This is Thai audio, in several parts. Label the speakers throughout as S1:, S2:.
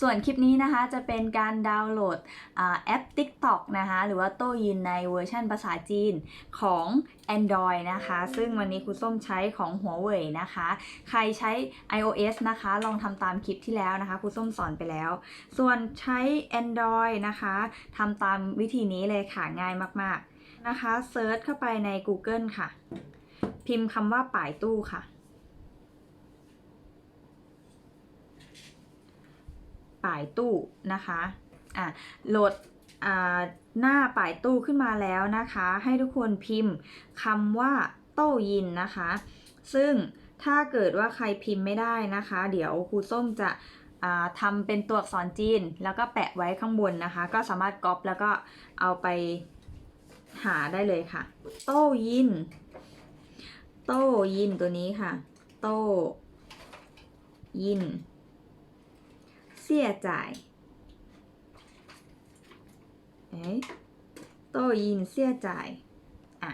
S1: ส่วนคลิปนี้นะคะจะเป็นการดาวน์โหลดแอป TikTok นะคะหรือว่าโต้ยินในเวอร์ชันภาษาจีนของ Android นะคะ ซึ่งวันนี้ครูส้มใช้ของหัวเว่ยนะคะ ใครใช้ iOS นะคะ ลองทำตามคลิปที่แล้วนะคะครูส้มสอนไปแล้ว ส่วนใช้ Android นะคะทำตามวิธีนี้เลยค่ะง่ายมากๆนะคะเซิร์ชเข้าไปใน Google ค่ะ พิมพ์คำว่าป่ายตู้ค่ะ ป่ายตู้นะคะอะโหลดอ่าหน้าป่ายตู้ขึ้นมาแล้วนะคะ ให้ทุกคนพิมพ์คำว่าโต้ยินนะคะ ซึ่งถ้าเกิดว่าใครพิมพ์ไม่ได้นะคะ เดี๋ยวครูส้มจะอ่าทำเป็นตัวอักษรจีน แล้วก็แปะไว้ข้างบนนะคะ ก็สามารถก๊อปแล้วก็เอาไปหาได้เลยค่ะ โต้ยิน โต้ยินตัวนี้ค่ะ โต้ยิน เสียใจเอ๊ะโตยินเสียใจอะ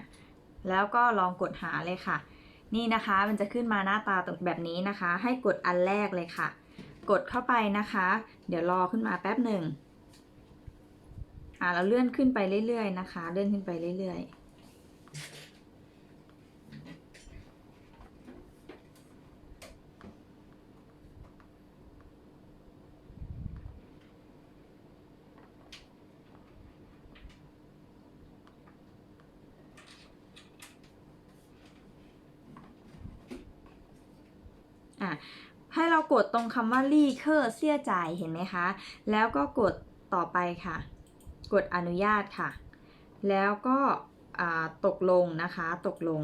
S1: แล้วก็ลองกดหาเลยค่ะ นี่นะคะมันจะขึ้นมาหน้าตาตรงแบบนี้นะคะ ให้กดอันแรกเลยค่ะ กดเข้าไปนะคะ เดี๋ยวรอขึ้นมาแป๊บหนึ่งอะเราเลื่อนขึ้นไปเรื่อยๆนะคะ เลื่อนขึ้นไปเรื่อยๆ ให้เรากดตรงคำว่าลี่เคอร์เสียจ่ายเห็นไหมคะ แล้วก็กดต่อไปค่ะ กดอนุญาตค่ะ แล้วก็ตกลงนะคะ ตกลง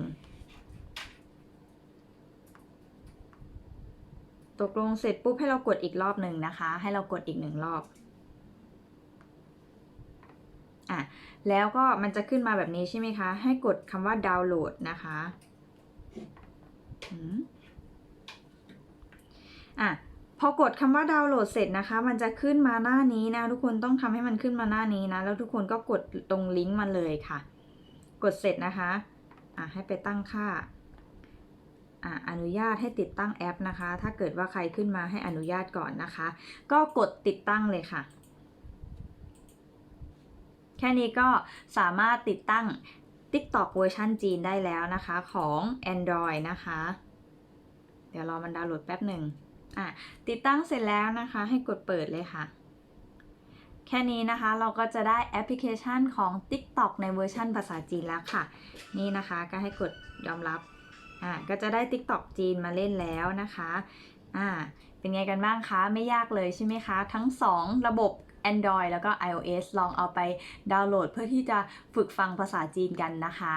S1: ตกลงเสร็จปุ๊บให้เรากดอีกรอบหนึ่งนะคะ ให้เรากดอีกหนึ่งรอบอะแล้วก็มันจะขึ้นมาแบบนี้ใช่ไหมคะ ให้กดคำว่าดาวน์โหลดนะคะอืม อะพอกดคำว่าดาวน์โหลดเสร็จนะคะ มันจะขึ้นมาหน้านี้นะ ทุกคนต้องทำให้มันขึ้นมาหน้านี้นะ แล้วทุกคนก็กดตรงลิงก์มาเลยค่ะ กดเสร็จนะคะอะให้ไปตั้งค่าอะอนุญาตให้ติดตั้งแอปนะคะ ถ้าเกิดว่าใครขึ้นมาให้อนุญาตก่อนนะคะ ก็กดติดตั้งเลยค่ะ แค่นี้ก็สามารถติดตั้ง TikTok เวอร์ชันจีนได้แล้วนะคะของ Android นะคะ เดี๋ยวรอมันดาวน์โหลดแป๊บหนึ่ง อะติดตั้งเสร็จแล้วนะคะให้กดเปิดเลยค่ะ แค่นี้นะคะเราก็จะได้แอปพลิเคชันของ TikTok ในเวอร์ชันภาษาจีนแล้วค่ะ นี่นะคะก็ให้กดยอมรับอะก็จะได้ TikTok จีนมาเล่นแล้วนะคะอ่าเป็นไงกันบ้างคะ ไม่ยากเลยใช่ไหมคะ ทั้ง 2 ระบบ Android แล้วก็ iOS ลองเอาไปดาวน์โหลดเพื่อที่จะฝึกฟังภาษาจีนกันนะคะ